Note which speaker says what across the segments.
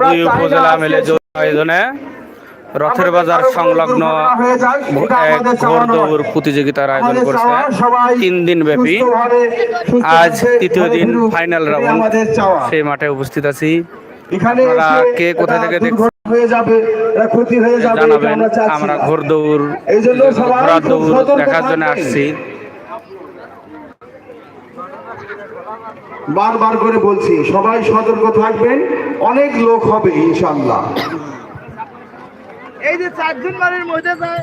Speaker 1: দুই উপজেলা মিলে যৌথ আয়োজনে রথের বাজার সংলগ্ন ঘোড়দৌড় প্রতিযোগিতার আয়োজন করছে। তিন দিন ব্যাপী। আজ তৃতীয় দিন ফাইনাল রাউন্ড সেই মাঠে উপস্থিত আছি। আপনারা কে কোথা থেকে দেখছেন?
Speaker 2: হয়ে যাবে এটা ক্ষতি হয়ে যাবে
Speaker 1: জানাবেন।
Speaker 2: আমরা।
Speaker 1: ঘোড়দৌড়
Speaker 2: খুব
Speaker 1: দৌড় দেখার জন্য আসছি।
Speaker 2: বারবার করে বলছি, সবাই সতর্ক থাকবেন, অনেক লোক হবে ইনশাল্লাহ
Speaker 3: এই যে চারজন বাড়ির মধ্যে যায়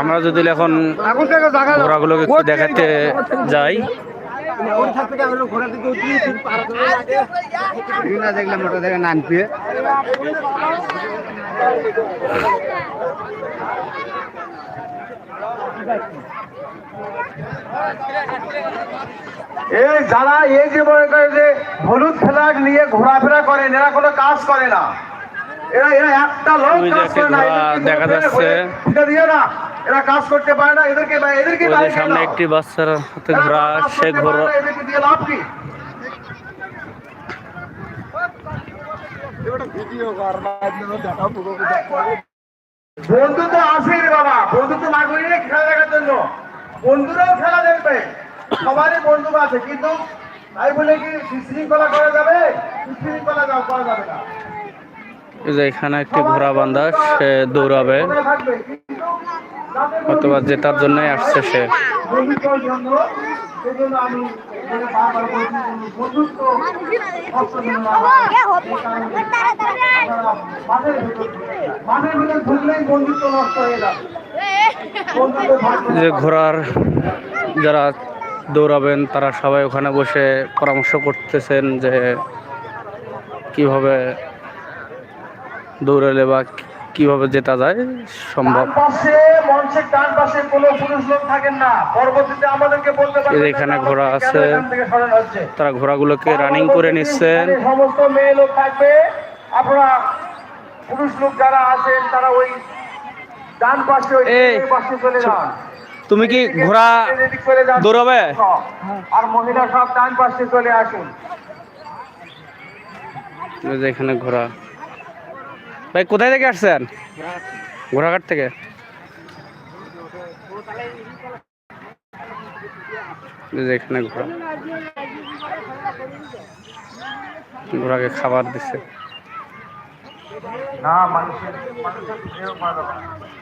Speaker 3: আমরা
Speaker 1: যদি এখন ঘোড়াগুলোকে দেখাতে যাই।
Speaker 2: এই যারা এই যে মনে করে যে নিয়ে ঘোরাফেরা করেন এরা কোনো কাজ করে না। এরা এরা একটা লোক কাজ করে না
Speaker 1: দেখা যাচ্ছে।
Speaker 2: ঘুরে দিয়ে না। এরা কাজ করতে পারে না এদেরকে এদেরকে
Speaker 1: সামনে একটি বাচ্চার হাতে সে
Speaker 2: পারে না, এদেরকে দিয়ে লাভ কি? বন্ধু তো আসে রে বাবা বন্ধু তো না খেলা দেখার জন্য। বন্ধুরাও খেলা দেখবে সবারই বন্ধু আছে কিন্তু তাই বলে কি শৃঙ্খলা করা যাবে? শৃঙ্খলা করা যাবে না।
Speaker 1: যে এখানে একটি ঘোড়া বান্ধা সে দৌড়াবে। অথবা জেতার জন্যই আসছে সে। যে ঘোড়ার যারা দৌড়াবেন তারা সবাই ওখানে বসে পরামর্শ করতেছেন যে কীভাবে দৌড়ালে বা কীভাবে জেতা যায় সম্ভব এখানে ঘোড়া আছে। তারা ঘোড়াগুলোকে রানিং করে নিচ্ছেন
Speaker 2: সমস্ত মেয়ে লোক থাকবে আপনারা পুরুষ লোক যারা আছেন তারা ওই ডান পাশে ওই পাশে চলে যান
Speaker 1: তুমি কি ঘোড়া দৌড়াবে?
Speaker 2: আর মহিলা সব ডান পাশে চলে আসুন।
Speaker 1: এখানে ঘোড়া। ভাই কোথায় থেকে আসছেন? ঘোড়াঘাট থেকে? এখানে ঘোড়া। ঘোড়াকে খাবার দিচ্ছে
Speaker 2: না মানুষের মানুষের।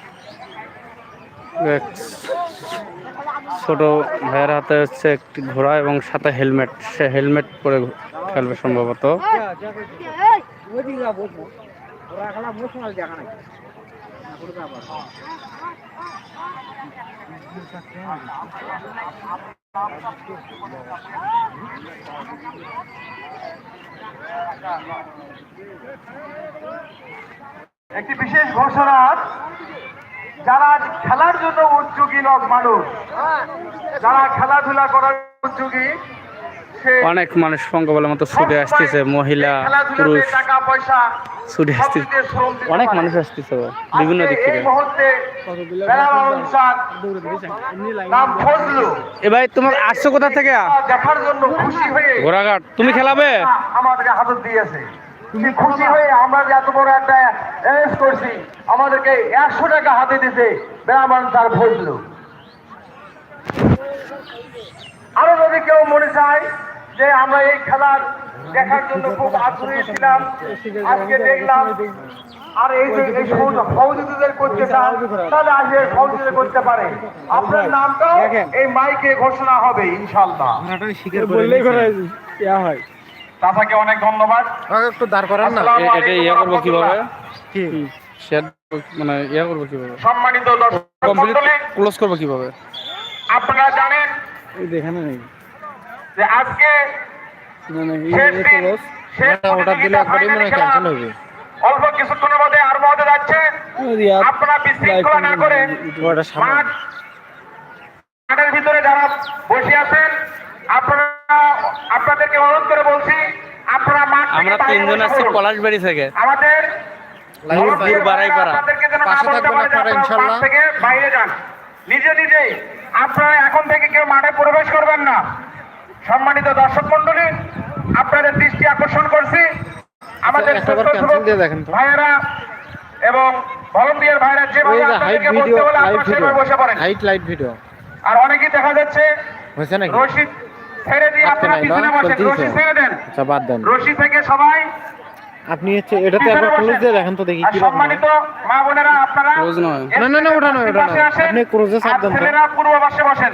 Speaker 1: ছোট ভাইয়ের হাতে হচ্ছে একটি ঘোড়া এবং সাথে হেলমেট। সে হেলমেট পরে খেলবে সম্ভবত।
Speaker 2: একটি বিশেষ ঘোষণা যারা খেলার জন্য উদ্যোগী লোক মানুষ যারা খেলাধুলা করার উদ্যোগী
Speaker 1: অনেক মানুষ পঙ্গবলের মতো ছুটে আসতেছে মহিলা পুরুষ
Speaker 2: টাকা পয়সা
Speaker 1: ছুটে আসতেছে। অনেক মানুষ আসতেছে বিভিন্ন দিক থেকে। এ ভাই তোমার আসছো কোথা থেকে?
Speaker 2: দেখার জন্য খুশি হয়ে
Speaker 1: ঘোড়াঘাট। তুমি খেলাবে?
Speaker 2: আমাদেরকে হাতত দিয়েছে। খুশি হয়ে আমরা যে এত বড় একটা অ্যারেস্ট করছি আমাদেরকে একশো টাকা হাতে দিতে ব্রাহ্মণ তার ফজলু আরও যদি কেউ মনে চায় যে আমরা এই খেলার দেখার জন্য খুব আগ্রহী ছিলাম আজকে দেখলাম আর এই যে এই সমস্ত সহযোগীদের করতে চান তাহলে আজকে সহযোগিতা করতে পারে। আপনার নামটাও এই মাইকে ঘোষণা হবে ইনশাল্লাহ
Speaker 3: বললেই হয়।
Speaker 2: তাকে অনেক ধন্যবাদ।
Speaker 3: একটু দাঁড় করান না।
Speaker 1: এটা ইয়ে করব কীভাবে?
Speaker 3: কি?
Speaker 1: শেয়ার মানে ইয়ে করব কীভাবে?
Speaker 2: সম্মানিত দর্শক
Speaker 1: কমপ্লিট ক্লোজ করব কীভাবে?
Speaker 2: আপনারা জানেন
Speaker 3: এই দেখানো নেই।
Speaker 2: যে আজকে
Speaker 3: না না
Speaker 2: শেষ
Speaker 3: এই
Speaker 2: দিন,
Speaker 3: ক্লোজ
Speaker 2: শেষ
Speaker 3: ওটা দিলে একবারই মনে হয় ক্যান্সেল হবে।
Speaker 2: অল্প কিছুক্ষণের মধ্যে আরম্ভ হতে যাচ্ছে। আপনারা বিশৃঙ্খলা না করে মাঠের ভিতরে যারা বসে আছেন আপনারা আপনাদেরকে অনুরোধ করে বলছি
Speaker 1: আমরা তিনজন আসছি। পলাশবাড়ি থেকে।
Speaker 2: আমাদের
Speaker 3: লাইভ
Speaker 1: বাড়াইপাড়া।
Speaker 2: আপনাদেরকে যেন না
Speaker 3: পাশে থাকবেন আপনারা
Speaker 2: আপনারা
Speaker 3: ইনশাল্লাহ।
Speaker 2: বাইরে যান। নিজে নিজেই আপনারা এখন থেকে কেউ মাঠে প্রবেশ করবেন না। সম্মানিত দর্শক মন্ডলী আপনাদের দৃষ্টি আকর্ষণ করছি। আমাদের। ভাইয়েরা এবং ভলান্টিয়ার ভাইয়েরা যেভাবে
Speaker 3: যে
Speaker 2: আপনাদেরকে বলতে বলে আপনারা সেভাবে বসে পড়েন।
Speaker 3: হাইট লাইভ ভিডিও
Speaker 2: আর অনেকেই দেখা যাচ্ছে
Speaker 3: হয়েছে নাকি?
Speaker 2: রশি ছেড়ে দিয়ে
Speaker 3: আপনি
Speaker 2: আপনারা
Speaker 3: নাই
Speaker 2: পিছনে বসেন। রশি ছেড়ে দেন।
Speaker 3: আচ্ছা বাদ দেন।
Speaker 2: রশি থেকে সবাই
Speaker 3: আপনি হচ্ছে এটাতে একবার ক্লোজ দিয়ে দেখেন তো দেখি কি
Speaker 2: সম্মানিত মা বোনেরা আপনারা
Speaker 1: Close নয়।
Speaker 3: না, না, না, ওটা নয়, ওটা নয়। আপনি তো।
Speaker 2: ছেলেরা পূর্ব পাশে বসেন।